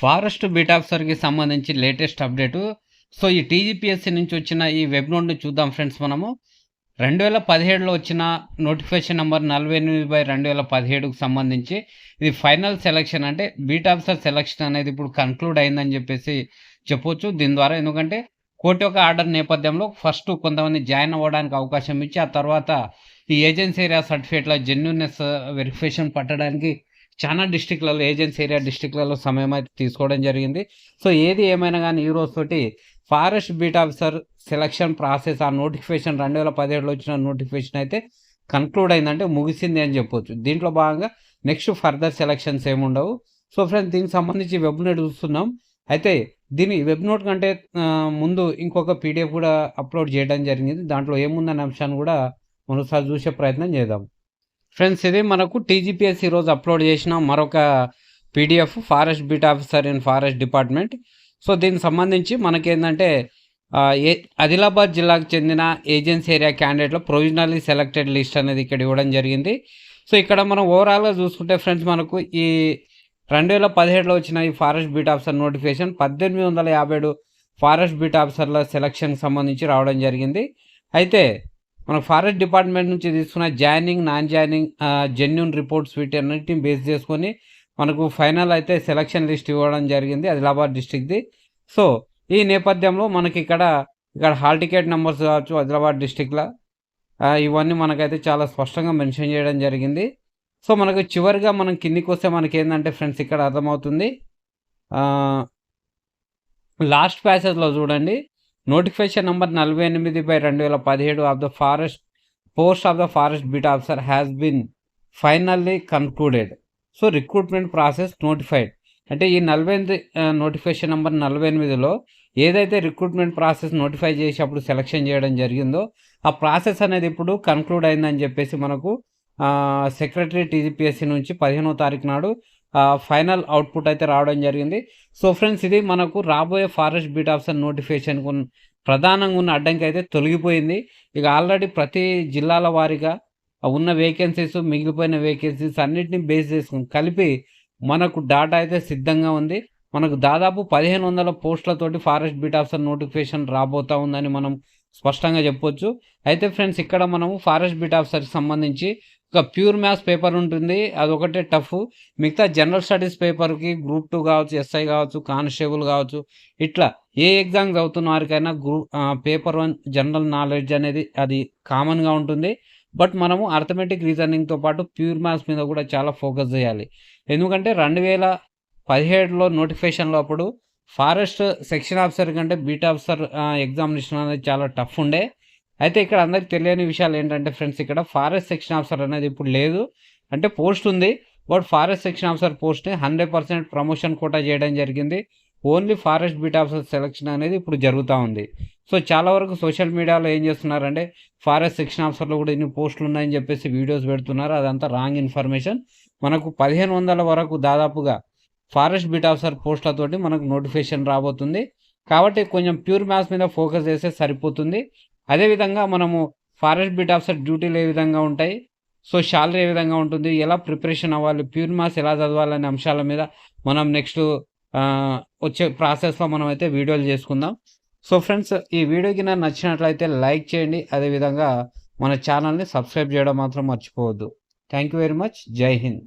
Forest beat ఆఫీసర్కి సంబంధించి latest update. So ఈ టీజీపీఎస్సీ నుంచి వచ్చిన ఈ వెబ్ నోట్ని చూద్దాం ఫ్రెండ్స్ మనము. రెండు వేల పదిహేడులో వచ్చిన నోటిఫికేషన్ నెంబర్ నలభై ఎనిమిది బై రెండు వేల పదిహేడుకు సంబంధించి ఇది ఫైనల్ సెలక్షన్. అంటే బీట్ ఆఫీసర్ సెలక్షన్ అనేది ఇప్పుడు కన్క్లూడ్ అయిందని చెప్పేసి చెప్పొచ్చు దీని ద్వారా. ఎందుకంటే కోర్టు యొక్క ఆర్డర్ నేపథ్యంలో ఫస్ట్ కొంతమంది జాయిన్ అవ్వడానికి అవకాశం ఇచ్చి ఆ తర్వాత ఈ ఏజెన్సీ ఏరియా సర్టిఫికేట్లో జెన్యున్నెస్ వెరిఫికేషన్ పట్టడానికి చాలా డిస్టిక్లలో ఏజెన్సీ ఏరియా డిస్టిక్లలో సమయం అయితే తీసుకోవడం జరిగింది. సో ఏది ఏమైనా కానీ ఈ రోజు తోటి forest beat officer selection process ఆ నోటిఫికేషన్ రెండు వేల పదిహేడులో వచ్చిన నోటిఫికేషన్ అయితే కన్క్లూడ్ అయిందంటే ముగిసింది అని చెప్పొచ్చు. దీంట్లో భాగంగా నెక్స్ట్ ఫర్దర్ సెలక్షన్స్ ఏముండవు. సో ఫ్రెండ్స్ దీనికి సంబంధించి వెబ్ నోట్ చూస్తున్నాం. అయితే దీని వెబ్ నోట్ కంటే ముందు ఇంకొక పీడిఎఫ్ కూడా అప్లోడ్ చేయడం జరిగింది. దాంట్లో ఏముందనే అంశాన్ని కూడా మనం ఒకసారి చూసే ప్రయత్నం చేద్దాం. ఫ్రెండ్స్ ఇది మనకు టీజీపీఎస్ ఈరోజు అప్లోడ్ చేసిన మరొక PDF forest beat officer in forest department. So దీనికి సంబంధించి మనకేంటంటే ఏ ఆదిలాబాద్ జిల్లాకు చెందిన ఏజెన్సీ ఏరియా క్యాండిడేట్లో ప్రొవిజనల్లీ సెలెక్టెడ్ లిస్ట్ అనేది ఇక్కడ ఇవ్వడం జరిగింది. సో ఇక్కడ మనం ఓవరాల్గా చూసుకుంటే ఫ్రెండ్స్ మనకు ఈ రెండు వేల పదిహేడులో వచ్చిన ఈ ఫారెస్ట్ బీట్ ఆఫీసర్ నోటిఫికేషన్ పద్దెనిమిది వందల యాభై ఏడు ఫారెస్ట్ బీట్ ఆఫీసర్ల సెలక్షన్కి సంబంధించి రావడం జరిగింది. అయితే మన ఫారెస్ట్ డిపార్ట్మెంట్ నుంచి తీసుకున్న joining non joining genuine reports వీటన్నిటిని బేస్ చేసుకొని మనకు ఫైనల్ అయితే సెలక్షన్ లిస్ట్ ఇవ్వడం జరిగింది ఆదిలాబాద్ డిస్టిక్ది సో ఈ నేపథ్యంలో మనకి ఇక్కడ ఇక్కడ హాల్ టికెట్ నెంబర్స్ కావచ్చు ఆదిలాబాద్ డిస్టిక్లో ఇవన్నీ మనకైతే చాలా స్పష్టంగా మెన్షన్ చేయడం జరిగింది. సో మనకు చివరిగా మనం కిందికి వస్తే మనకి ఏంటంటే ఫ్రెండ్స్ ఇక్కడ అర్థమవుతుంది. లాస్ట్ ప్యాసేజ్లో చూడండి. నోటిఫికేషన్ నంబర్ నలభై ఎనిమిది బై రెండు వేల పదిహేడు of the forest post of the forest beat officer has been finally concluded so recruitment process notified అంటే ఈ నలభై ఎనిమిది నోటిఫికేషన్ నెంబర్ నలభై ఎనిమిదిలో ఏదైతే రిక్రూట్మెంట్ ప్రాసెస్ నోటిఫై చేసి అప్పుడు సెలక్షన్ చేయడం జరిగిందో ఆ ప్రాసెస్ అనేది ఇప్పుడు కన్క్లూడ్ అయిందని చెప్పేసి మనకు సెక్రటరీ టీజీపీఎస్సీ నుంచి పదిహేనో తారీఖు నాడు ఫైనల్ అవుట్పుట్ అయితే రావడం జరిగింది. సో ఫ్రెండ్స్ ఇది మనకు రాబోయే ఫారెస్ట్ బీట్ ఆఫీసర్ నోటిఫికేషన్కు ప్రధానంగా ఉన్న అడ్డంకి అయితే తొలగిపోయింది. ఇక ఆల్రెడీ ప్రతి జిల్లాల వారీగా ఉన్న వేకెన్సీస్ మిగిలిపోయిన వేకెన్సీస్ అన్నిటిని బేస్ చేసుకుని కలిపి మనకు డాటా అయితే సిద్ధంగా ఉంది. మనకు దాదాపు పదిహేను వందల పోస్టులతోటి ఫారెస్ట్ బీట్ ఆఫీసర్ నోటిఫికేషన్ రాబోతా ఉందని మనం స్పష్టంగా చెప్పొచ్చు. అయితే ఫ్రెండ్స్ ఇక్కడ మనము ఫారెస్ట్ బీట్ ఆఫీసర్కి సంబంధించి ఒక ప్యూర్ మ్యాథ్స్ పేపర్ ఉంటుంది. అదొకటే టఫ్. మిగతా జనరల్ స్టడీస్ పేపర్కి గ్రూప్ టూ కావచ్చు ఎస్ఐ కావచ్చు కానిస్టేబుల్ కావచ్చు ఇట్లా ఏ ఎగ్జామ్ చదువుతున్న వారికైనా group paper one general knowledge అనేది అది కామన్గా ఉంటుంది. బట్ మనము అర్థమెటిక్ రీజనింగ్తో పాటు ప్యూర్ మ్యాథ్స్ మీద కూడా చాలా ఫోకస్ చేయాలి. ఎందుకంటే రెండు వేల పదిహేడులో నోటిఫికేషన్లో అప్పుడు ఫారెస్ట్ సెక్షన్ ఆఫీసర్ కంటే బీట్ ఆఫీసర్ ఎగ్జామినేషన్ అనేది చాలా టఫ్ ఉండే. అయితే ఇక్కడ అందరికి తెలియని విషయాలు ఏంటంటే ఫ్రెండ్స్ ఇక్కడ ఫారెస్ట్ సెక్షన్ ఆఫీసర్ అనేది ఇప్పుడు లేదు. అంటే పోస్ట్ ఉంది బట్ ఫారెస్ట్ సెక్షన్ ఆఫీసర్ పోస్ట్ని హండ్రెడ్ పర్సెంట్ ప్రమోషన్ కోటా చేయడం జరిగింది. Only forest beat officer selection అనేది ఇప్పుడు జరుగుతూ ఉంది. సో చాలా వరకు సోషల్ మీడియాలో ఏం చేస్తున్నారంటే ఫారెస్ట్ సెక్షన్ ఆఫీసర్లో కూడా ఇన్ని పోస్టులు ఉన్నాయని చెప్పేసి వీడియోస్ పెడుతున్నారు. అదంతా రాంగ్ ఇన్ఫర్మేషన్. మనకు పదిహేను వందల వరకు దాదాపుగా ఫారెస్ట్ బీట్ ఆఫీసర్ పోస్టులతోటి మనకు నోటిఫికేషన్ రాబోతుంది. కాబట్టి కొంచెం ప్యూర్ మ్యాథ్స్ మీద ఫోకస్ చేస్తే సరిపోతుంది. అదేవిధంగా మనము ఫారెస్ట్ బీట్ ఆఫీసర్ డ్యూటీలు ఏ విధంగా ఉంటాయి? సో శాలరీ ఏ విధంగా ఉంటుంది? ఎలా ప్రిపరేషన్ అవ్వాలి? ప్యూర్ మ్యాథ్స్ ఎలా చదవాలనే అంశాల మీద మనం నెక్స్ట్ వచ్చే ప్రాసెస్లో మనం అయితే వీడియోలు చేసుకుందాం. సో ఫ్రెండ్స్ ఈ వీడియోకి నాకు నచ్చినట్లయితే లైక్ చేయండి. అదేవిధంగా మన ఛానల్ని సబ్స్క్రైబ్ చేయడం మాత్రం మర్చిపోవద్దు. Thank you very much. జై హింద్.